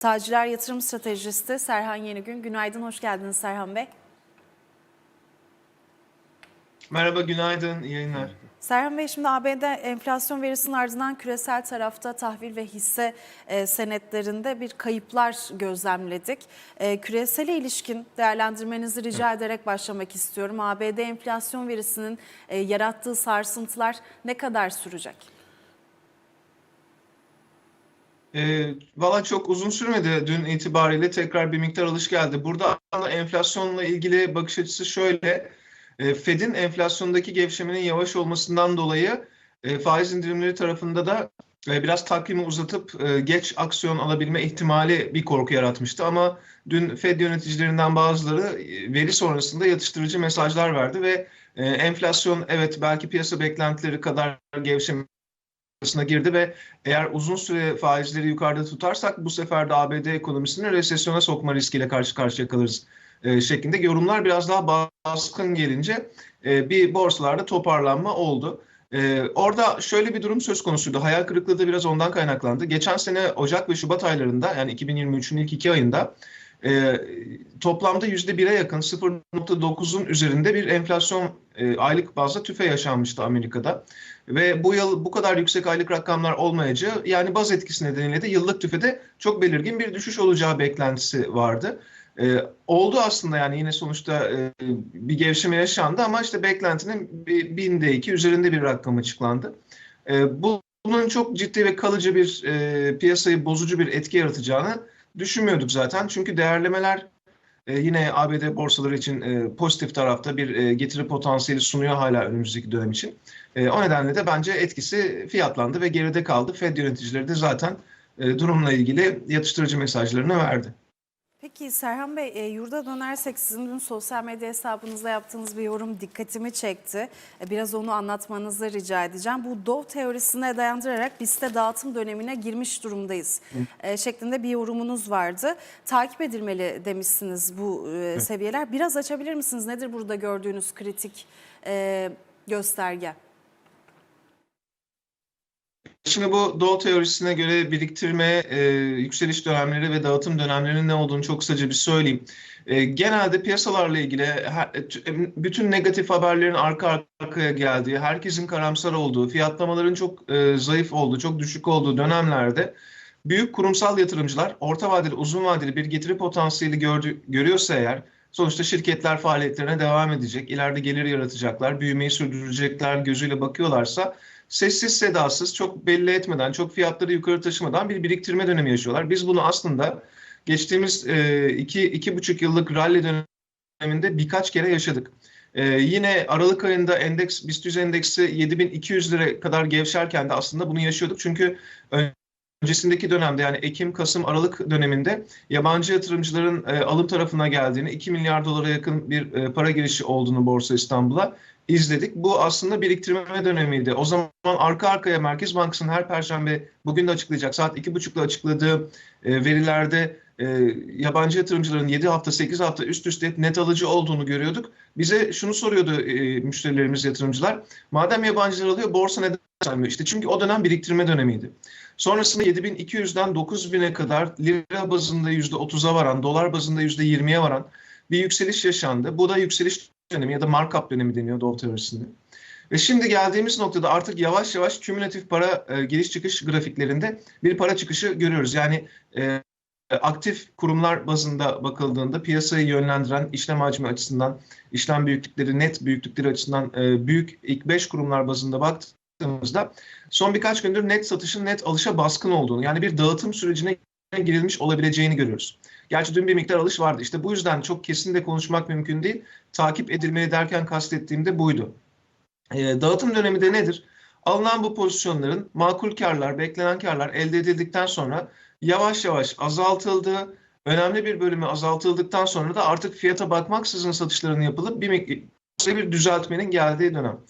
Taciler Yatırım Stratejisti Serhan Yenigün. Günaydın, hoş geldiniz Serhan Bey. Merhaba, günaydın, iyi yayınlar. Serhan Bey şimdi ABD enflasyon verisinin ardından küresel tarafta tahvil ve hisse e, senetlerinde bir kayıplar gözlemledik. E, küresele ilişkin değerlendirmenizi rica ederek başlamak istiyorum. ABD enflasyon verisinin e, yarattığı sarsıntılar ne kadar sürecek? E, Valla çok uzun sürmedi dün itibariyle tekrar bir miktar alış geldi. Burada enflasyonla ilgili bakış açısı şöyle. E, Fed'in enflasyondaki gevşemenin yavaş olmasından dolayı e, faiz indirimleri tarafında da e, biraz takvimi uzatıp e, geç aksiyon alabilme ihtimali bir korku yaratmıştı. Ama dün Fed yöneticilerinden bazıları e, veri sonrasında yatıştırıcı mesajlar verdi ve e, enflasyon evet belki piyasa beklentileri kadar gevşeme arasına girdi ve eğer uzun süre faizleri yukarıda tutarsak bu sefer de ABD ekonomisini resesyona sokma riskiyle karşı karşıya kalırız e, şeklinde yorumlar biraz daha baskın gelince e, bir borsalarda toparlanma oldu. E, orada şöyle bir durum söz konusuydu. Hayal kırıklığı da biraz ondan kaynaklandı. Geçen sene Ocak ve Şubat aylarında yani 2023'ün ilk iki ayında e, toplamda %1'e yakın 0.9'un üzerinde bir enflasyon e, aylık bazda tüfe yaşanmıştı Amerika'da. Ve bu yıl bu kadar yüksek aylık rakamlar olmayıcı yani baz etkisi nedeniyle de yıllık tüfede çok belirgin bir düşüş olacağı beklentisi vardı. Ee, oldu aslında yani yine sonuçta e, bir gevşeme yaşandı ama işte beklentinin binde iki üzerinde bir rakam açıklandı. E, bu, bunun çok ciddi ve kalıcı bir e, piyasayı bozucu bir etki yaratacağını düşünmüyorduk zaten. Çünkü değerlemeler e, yine ABD borsaları için e, pozitif tarafta bir e, getiri potansiyeli sunuyor hala önümüzdeki dönem için. E, o nedenle de bence etkisi fiyatlandı ve geride kaldı. Fed yöneticileri de zaten e, durumla ilgili yatıştırıcı mesajlarını verdi. Peki Serhan Bey, e, yurda dönersek sizin dün sosyal medya hesabınızda yaptığınız bir yorum dikkatimi çekti. E, biraz onu anlatmanızı rica edeceğim. Bu Dove teorisine dayandırarak BIST'te dağıtım dönemine girmiş durumdayız e, şeklinde bir yorumunuz vardı. Takip edilmeli demişsiniz bu e, seviyeler. Biraz açabilir misiniz? Nedir burada gördüğünüz kritik e, gösterge? Şimdi bu Dow teorisine göre biriktirme, e, yükseliş dönemleri ve dağıtım dönemlerinin ne olduğunu çok kısaca bir söyleyeyim. E, genelde piyasalarla ilgili her, e, bütün negatif haberlerin arka arkaya geldiği, herkesin karamsar olduğu, fiyatlamaların çok e, zayıf olduğu, çok düşük olduğu dönemlerde büyük kurumsal yatırımcılar orta vadeli, uzun vadeli bir getiri potansiyeli gördü, görüyorsa eğer sonuçta şirketler faaliyetlerine devam edecek, ileride gelir yaratacaklar, büyümeyi sürdürecekler gözüyle bakıyorlarsa sessiz sedasız çok belli etmeden, çok fiyatları yukarı taşımadan bir biriktirme dönemi yaşıyorlar. Biz bunu aslında geçtiğimiz e, iki, iki buçuk yıllık rally döneminde birkaç kere yaşadık. E, yine Aralık ayında endeks, BIST 100 endeksi 7200 lira kadar gevşerken de aslında bunu yaşıyorduk. Çünkü öncesindeki dönemde yani Ekim, Kasım, Aralık döneminde yabancı yatırımcıların e, alım tarafına geldiğini, 2 milyar dolara yakın bir e, para girişi olduğunu Borsa İstanbul'a izledik. Bu aslında biriktirme dönemiydi. O zaman arka arkaya Merkez Bankası'nın her perşembe bugün de açıklayacak saat 2.30'da açıkladığı e, verilerde e, yabancı yatırımcıların 7 hafta 8 hafta üst üste net alıcı olduğunu görüyorduk. Bize şunu soruyordu e, müşterilerimiz yatırımcılar. Madem yabancılar alıyor borsa neden saymıyor? İşte çünkü o dönem biriktirme dönemiydi. Sonrasında 7200'den 9000'e kadar lira bazında %30'a varan, dolar bazında %20'ye varan bir yükseliş yaşandı. Bu da yükseliş dönemi ya da markup dönemi deniyor Dow teorisinde. Ve şimdi geldiğimiz noktada artık yavaş yavaş kümülatif para e, giriş çıkış grafiklerinde bir para çıkışı görüyoruz. Yani e, aktif kurumlar bazında bakıldığında piyasayı yönlendiren işlem hacmi açısından, işlem büyüklükleri, net büyüklükleri açısından e, büyük ilk 5 kurumlar bazında baktığımızda son birkaç gündür net satışın net alışa baskın olduğunu yani bir dağıtım sürecine girilmiş olabileceğini görüyoruz. Gerçi dün bir miktar alış vardı. İşte bu yüzden çok kesin de konuşmak mümkün değil. Takip edilmeli derken kastettiğim de buydu. E, dağıtım dönemi de nedir? Alınan bu pozisyonların makul karlar, beklenen karlar elde edildikten sonra yavaş yavaş azaltıldığı, önemli bir bölümü azaltıldıktan sonra da artık fiyata bakmaksızın satışların yapılıp bir, bir düzeltmenin geldiği dönem.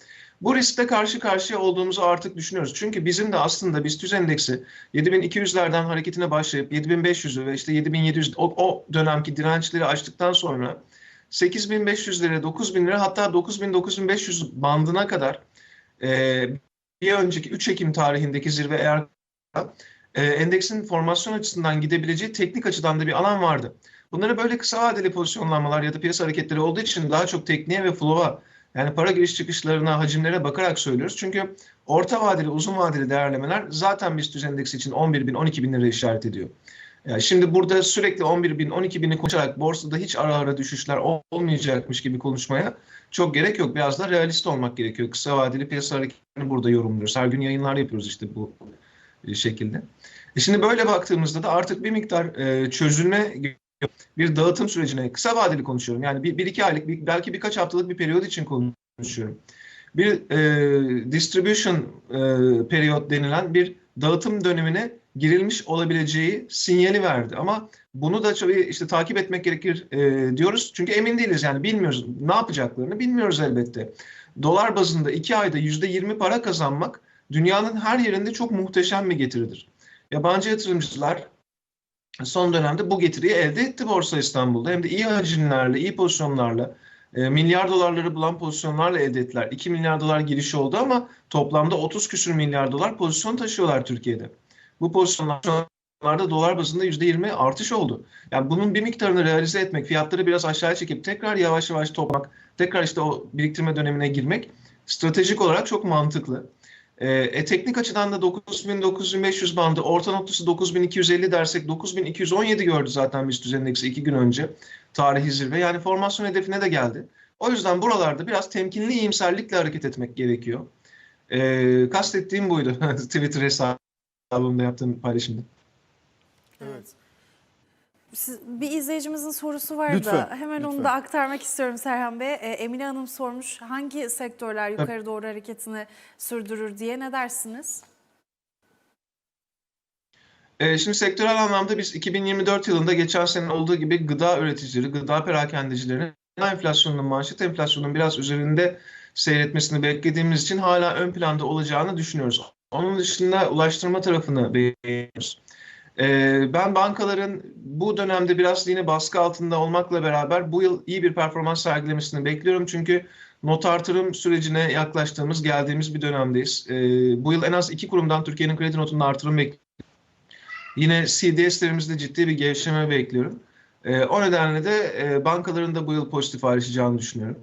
Bu riskle karşı karşıya olduğumuzu artık düşünüyoruz. Çünkü bizim de aslında BIST 100 endeksi 7200'lerden hareketine başlayıp 7500'ü ve işte 7700 o, o dönemki dirençleri açtıktan sonra 8500 lira, 9000 lira hatta 9000-9500 bandına kadar e, bir önceki 3 Ekim tarihindeki zirve eğer e, endeksin formasyon açısından gidebileceği teknik açıdan da bir alan vardı. Bunları böyle kısa vadeli pozisyonlanmalar ya da piyasa hareketleri olduğu için daha çok tekniğe ve flow'a yani para giriş çıkışlarına, hacimlere bakarak söylüyoruz. Çünkü orta vadeli, uzun vadeli değerlemeler zaten BIST endeksi için 11 bin, 12 bin lira işaret ediyor. Yani şimdi burada sürekli 11 bin, 12 bini konuşarak borsada hiç ara ara düşüşler olmayacakmış gibi konuşmaya çok gerek yok. Biraz da realist olmak gerekiyor. Kısa vadeli piyasa hareketlerini burada yorumluyoruz. Her gün yayınlar yapıyoruz işte bu e, şekilde. E şimdi böyle baktığımızda da artık bir miktar e, çözülme bir dağıtım sürecine kısa vadeli konuşuyorum. Yani bir, bir iki aylık bir, belki birkaç haftalık bir periyod için konuşuyorum. Bir e, distribution e, periyot denilen bir dağıtım dönemine girilmiş olabileceği sinyali verdi. Ama bunu da tabii işte takip etmek gerekir e, diyoruz. Çünkü emin değiliz yani bilmiyoruz ne yapacaklarını bilmiyoruz elbette. Dolar bazında iki ayda yüzde yirmi para kazanmak dünyanın her yerinde çok muhteşem bir getiridir. Yabancı yatırımcılar son dönemde bu getiriyi elde etti Borsa İstanbul'da. Hem de iyi hacimlerle, iyi pozisyonlarla, e, milyar dolarları bulan pozisyonlarla elde ettiler. 2 milyar dolar girişi oldu ama toplamda 30 küsür milyar dolar pozisyon taşıyorlar Türkiye'de. Bu pozisyonlarda dolar bazında %20 artış oldu. Yani bunun bir miktarını realize etmek, fiyatları biraz aşağıya çekip tekrar yavaş yavaş toplamak, tekrar işte o biriktirme dönemine girmek stratejik olarak çok mantıklı. E, teknik açıdan da 9900-9500 bandı, orta noktası 9250 dersek 9217 gördü zaten BIST endeksi iki gün önce tarihi zirve. Yani formasyon hedefine de geldi. O yüzden buralarda biraz temkinli iyimserlikle hareket etmek gerekiyor. E, kastettiğim buydu Twitter hesabımda yaptığım paylaşımda. Siz, bir izleyicimizin sorusu var Lütfen, da hemen onu lütfen. da aktarmak istiyorum Serhan Bey. Ee, Emine Hanım sormuş hangi sektörler yukarı doğru hareketini sürdürür diye ne dersiniz? Ee, şimdi sektörel anlamda biz 2024 yılında geçen sene olduğu gibi gıda üreticileri, gıda perakendecilerinin gıda enflasyonunun, manşet enflasyonunun biraz üzerinde seyretmesini beklediğimiz için hala ön planda olacağını düşünüyoruz. Onun dışında ulaştırma tarafını beğeniyoruz. Ee, ben bankaların bu dönemde biraz yine baskı altında olmakla beraber bu yıl iyi bir performans sergilemesini bekliyorum. Çünkü not artırım sürecine yaklaştığımız, geldiğimiz bir dönemdeyiz. Ee, bu yıl en az iki kurumdan Türkiye'nin kredi notunda artırım bekliyorum. Yine CDS'lerimizde ciddi bir gevşeme bekliyorum. Ee, o nedenle de e, bankaların da bu yıl pozitif ayrışacağını düşünüyorum.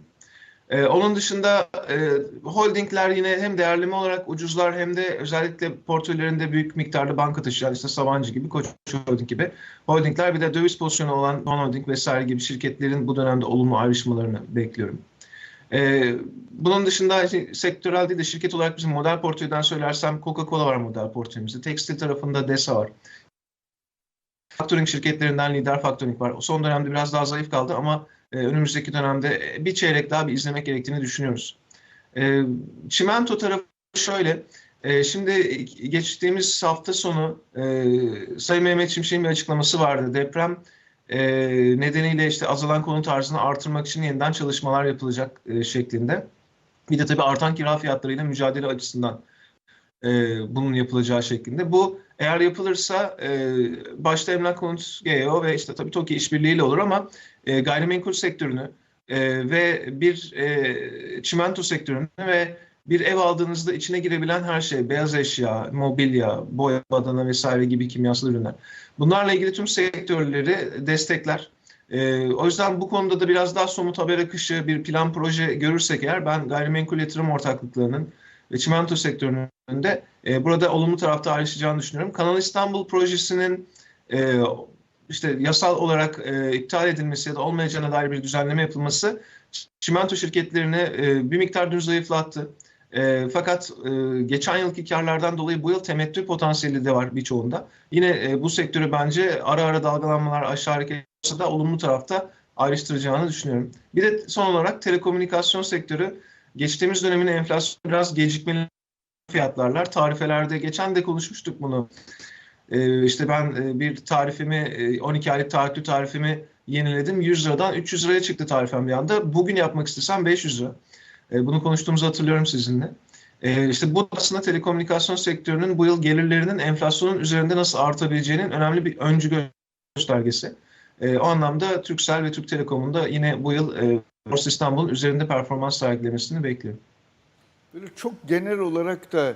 Ee, onun dışında e, holdingler yine hem değerleme olarak ucuzlar hem de özellikle portföylerinde büyük miktarda banka taşıyan işte Sabancı gibi, Koç Holding gibi holdingler bir de döviz pozisyonu olan Non Holding vesaire gibi şirketlerin bu dönemde olumlu ayrışmalarını bekliyorum. Ee, bunun dışında işte, sektörel değil de şirket olarak bizim model portföyden söylersem Coca-Cola var model portföyümüzde. Tekstil tarafında DESA var. Factoring şirketlerinden lider factoring var. Son dönemde biraz daha zayıf kaldı ama e, önümüzdeki dönemde e, bir çeyrek daha bir izlemek gerektiğini düşünüyoruz. E, çimento tarafı şöyle. E, şimdi geçtiğimiz hafta sonu e, Sayın Mehmet Şimşek'in bir açıklaması vardı. Deprem e, nedeniyle işte azalan konut arzını artırmak için yeniden çalışmalar yapılacak e, şeklinde. Bir de tabii artan kira fiyatlarıyla mücadele açısından bunun yapılacağı şeklinde. Bu eğer yapılırsa e, başta emlak konut GEO ve işte tabii TOKİ işbirliğiyle olur ama e, gayrimenkul sektörünü e, ve bir e, çimento sektörünü ve bir ev aldığınızda içine girebilen her şey, beyaz eşya, mobilya, boya, badana vesaire gibi kimyasal ürünler. Bunlarla ilgili tüm sektörleri destekler. E, o yüzden bu konuda da biraz daha somut haber akışı, bir plan proje görürsek eğer ben gayrimenkul yatırım ortaklıklarının ve çimento sektörünün de e, burada olumlu tarafta ayrışacağını düşünüyorum. Kanal İstanbul projesinin e, işte yasal olarak e, iptal edilmesi ya da olmayacağına dair bir düzenleme yapılması çimento şirketlerini e, bir miktar dün zayıflattı. E, fakat e, geçen yılki karlardan dolayı bu yıl temettü potansiyeli de var birçoğunda. Yine e, bu sektörü bence ara ara dalgalanmalar aşağı hareket olsa da olumlu tarafta ayrıştıracağını düşünüyorum. Bir de son olarak telekomünikasyon sektörü geçtiğimiz dönemin enflasyon biraz gecikmeli fiyatlarlar. Tarifelerde geçen de konuşmuştuk bunu. Ee, işte ben e, bir tarifimi, e, 12 aylık taahhütlü tarifimi yeniledim. 100 liradan 300 liraya çıktı tarifem bir anda. Bugün yapmak istesem 500 lira. E, bunu konuştuğumuzu hatırlıyorum sizinle. E, işte bu aslında telekomünikasyon sektörünün bu yıl gelirlerinin enflasyonun üzerinde nasıl artabileceğinin önemli bir öncü göstergesi. E, o anlamda Turkcell ve Türk Telekom'un da yine bu yıl e, Borsa İstanbul'un üzerinde performans sergilemesini bekliyorum. Böyle çok genel olarak da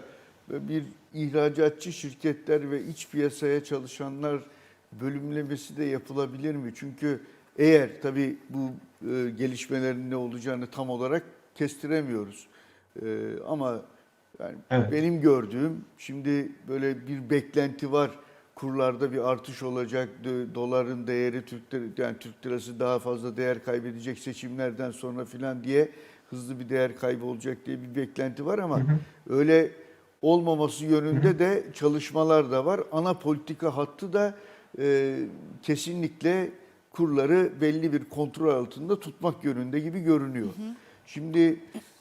bir ihracatçı şirketler ve iç piyasaya çalışanlar bölümlemesi de yapılabilir mi? Çünkü eğer tabii bu e, gelişmelerin ne olacağını tam olarak kestiremiyoruz. E, ama yani Evet. benim gördüğüm şimdi böyle bir beklenti var. Kurlarda bir artış olacak. Doların değeri Türk lir- yani Türk lirası daha fazla değer kaybedecek seçimlerden sonra filan diye hızlı bir değer kaybı olacak diye bir beklenti var ama öyle olmaması yönünde de çalışmalar da var. Ana politika hattı da e, kesinlikle kurları belli bir kontrol altında tutmak yönünde gibi görünüyor. Şimdi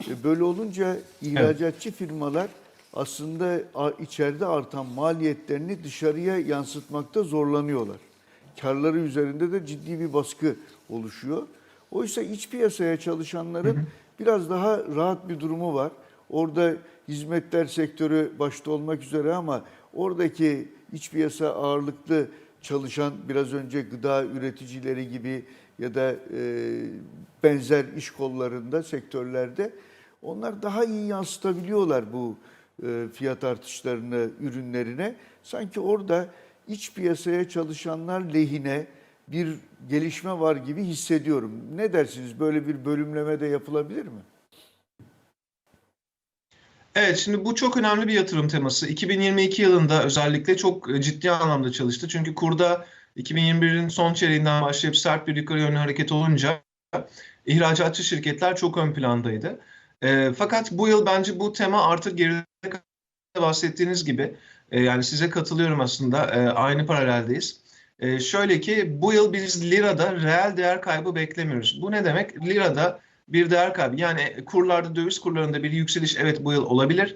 e, böyle olunca ihracatçı firmalar aslında içeride artan maliyetlerini dışarıya yansıtmakta zorlanıyorlar. Karları üzerinde de ciddi bir baskı oluşuyor. Oysa iç piyasaya çalışanların biraz daha rahat bir durumu var. Orada hizmetler sektörü başta olmak üzere ama oradaki iç piyasa ağırlıklı çalışan biraz önce gıda üreticileri gibi ya da e, benzer iş kollarında, sektörlerde onlar daha iyi yansıtabiliyorlar bu e, fiyat artışlarını ürünlerine. Sanki orada iç piyasaya çalışanlar lehine bir gelişme var gibi hissediyorum. Ne dersiniz? Böyle bir bölümleme de yapılabilir mi? Evet, şimdi bu çok önemli bir yatırım teması. 2022 yılında özellikle çok e, ciddi anlamda çalıştı. Çünkü kurda 2021'in son çeyreğinden başlayıp sert bir yukarı yönlü hareket olunca ihracatçı şirketler çok ön plandaydı. E, fakat bu yıl bence bu tema artık geride bahsettiğiniz gibi e, yani size katılıyorum aslında e, aynı paraleldeyiz. E, şöyle ki bu yıl biz lirada reel değer kaybı beklemiyoruz. Bu ne demek? Lirada bir değer kaybı yani kurlarda döviz kurlarında bir yükseliş evet bu yıl olabilir.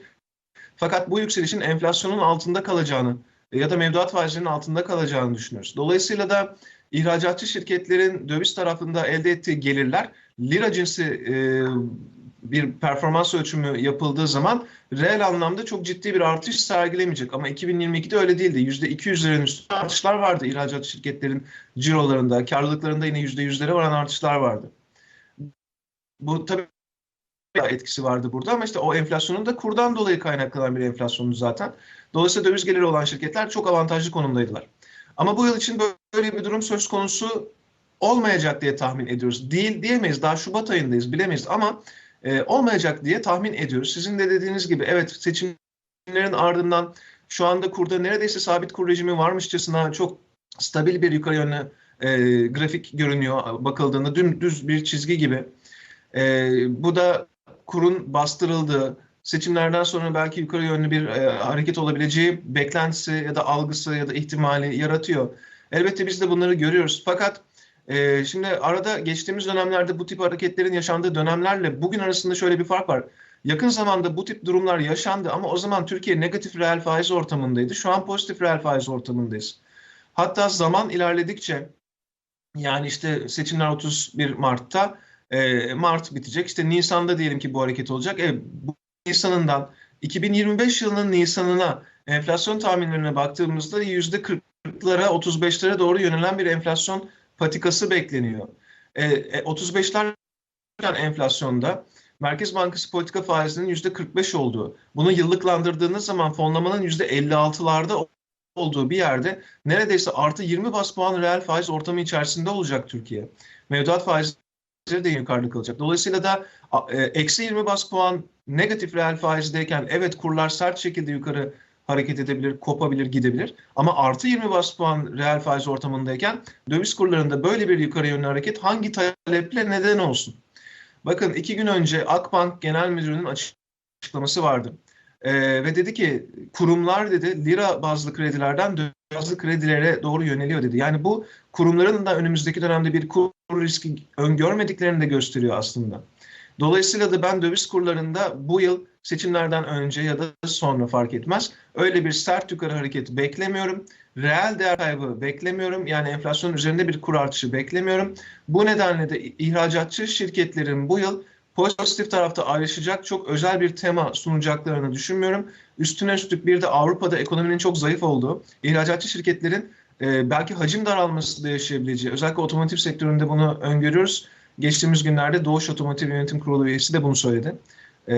Fakat bu yükselişin enflasyonun altında kalacağını ya da mevduat faizlerinin altında kalacağını düşünüyoruz. Dolayısıyla da ihracatçı şirketlerin döviz tarafında elde ettiği gelirler lira cinsi e, bir performans ölçümü yapıldığı zaman reel anlamda çok ciddi bir artış sergilemeyecek. Ama 2022'de öyle değildi. %200'lerin üstünde artışlar vardı ihracat şirketlerin cirolarında, karlılıklarında yine %100'lere varan artışlar vardı. Bu tabii etkisi vardı burada ama işte o enflasyonun da kurdan dolayı kaynaklanan bir enflasyondu zaten. Dolayısıyla döviz geliri olan şirketler çok avantajlı konumdaydılar. Ama bu yıl için böyle bir durum söz konusu olmayacak diye tahmin ediyoruz. Değil diyemeyiz. Daha Şubat ayındayız bilemeyiz ama e, olmayacak diye tahmin ediyoruz. Sizin de dediğiniz gibi evet seçimlerin ardından şu anda kurda neredeyse sabit kur rejimi varmışçasına çok stabil bir yukarı yönlü e, grafik görünüyor bakıldığında dümdüz bir çizgi gibi. E, bu da kurun bastırıldığı, seçimlerden sonra belki yukarı yönlü bir e, hareket olabileceği beklentisi ya da algısı ya da ihtimali yaratıyor. Elbette biz de bunları görüyoruz. Fakat e, şimdi arada geçtiğimiz dönemlerde bu tip hareketlerin yaşandığı dönemlerle bugün arasında şöyle bir fark var. Yakın zamanda bu tip durumlar yaşandı ama o zaman Türkiye negatif reel faiz ortamındaydı. Şu an pozitif reel faiz ortamındayız. Hatta zaman ilerledikçe yani işte seçimler 31 Mart'ta e, Mart bitecek. İşte Nisan'da diyelim ki bu hareket olacak. E, bu Nisan'ından 2025 yılının Nisan'ına enflasyon tahminlerine baktığımızda %40'lara 35'lere doğru yönelen bir enflasyon patikası bekleniyor. E, e, 35'ler enflasyonda Merkez Bankası politika faizinin %45 olduğu, bunu yıllıklandırdığınız zaman fonlamanın %56'larda olduğu bir yerde neredeyse artı 20 bas puan reel faiz ortamı içerisinde olacak Türkiye. Mevduat faizleri de yukarıda kalacak. Dolayısıyla da e, eksi 20 bas puan negatif reel faizdeyken evet kurlar sert şekilde yukarı hareket edebilir, kopabilir, gidebilir. Ama artı 20 bas puan reel faiz ortamındayken döviz kurlarında böyle bir yukarı yönlü hareket hangi taleple neden olsun? Bakın iki gün önce Akbank Genel Müdürü'nün açıklaması vardı. Ee, ve dedi ki kurumlar dedi lira bazlı kredilerden döviz bazlı kredilere doğru yöneliyor dedi. Yani bu kurumların da önümüzdeki dönemde bir kur riski öngörmediklerini de gösteriyor aslında. Dolayısıyla da ben döviz kurlarında bu yıl seçimlerden önce ya da sonra fark etmez. Öyle bir sert yukarı hareket beklemiyorum. Reel değer kaybı beklemiyorum. Yani enflasyon üzerinde bir kur artışı beklemiyorum. Bu nedenle de ihracatçı şirketlerin bu yıl pozitif tarafta ayrışacak çok özel bir tema sunacaklarını düşünmüyorum. Üstüne üstlük bir de Avrupa'da ekonominin çok zayıf olduğu, ihracatçı şirketlerin e, belki hacim daralması da yaşayabileceği, özellikle otomotiv sektöründe bunu öngörüyoruz. Geçtiğimiz günlerde Doğuş Otomotiv Yönetim Kurulu üyesi de bunu söyledi. E,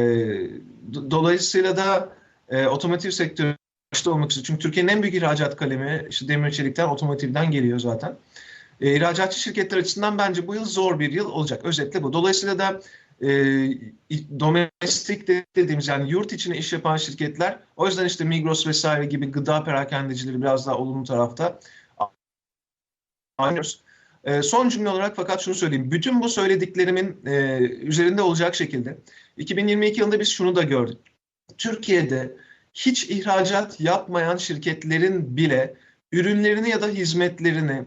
dolayısıyla da e, otomotiv sektörü başta olmak üzere. Çünkü Türkiye'nin en büyük ihracat kalemi işte demir çelikten, otomotivden geliyor zaten. E, ihracatçı şirketler açısından bence bu yıl zor bir yıl olacak. Özetle bu. Dolayısıyla da e, domestik dediğimiz yani yurt içine iş yapan şirketler o yüzden işte Migros vesaire gibi gıda perakendecileri biraz daha olumlu tarafta. Anlıyoruz. E, son cümle olarak fakat şunu söyleyeyim. Bütün bu söylediklerimin e, üzerinde olacak şekilde 2022 yılında biz şunu da gördük. Türkiye'de hiç ihracat yapmayan şirketlerin bile ürünlerini ya da hizmetlerini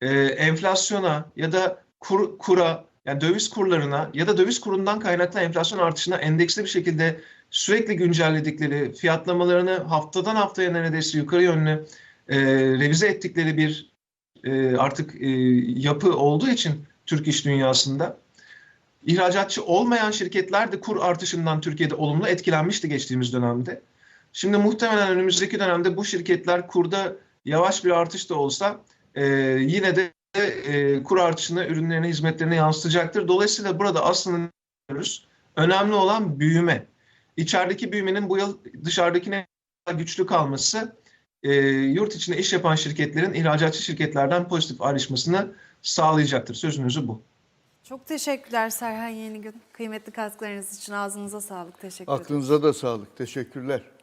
e, enflasyona ya da kur, kura yani döviz kurlarına ya da döviz kurundan kaynaklı enflasyon artışına endeksli bir şekilde sürekli güncelledikleri, fiyatlamalarını haftadan haftaya neredeyse yukarı yönlü e, revize ettikleri bir e, artık e, yapı olduğu için Türk iş dünyasında ihracatçı olmayan şirketler de kur artışından Türkiye'de olumlu etkilenmişti geçtiğimiz dönemde. Şimdi muhtemelen önümüzdeki dönemde bu şirketler kurda yavaş bir artış da olsa e, yine de e, kur artışını ürünlerine, hizmetlerine yansıtacaktır. Dolayısıyla burada aslında görüyoruz. Önemli olan büyüme. İçerideki büyümenin bu yıl dışarıdakine güçlü kalması e, yurt içinde iş yapan şirketlerin ihracatçı şirketlerden pozitif ayrışmasını sağlayacaktır. Sözünüzü bu. Çok teşekkürler Serhan Yenigün. Kıymetli katkılarınız için ağzınıza sağlık. Teşekkür ederim. Aklınıza da sağlık. Teşekkürler.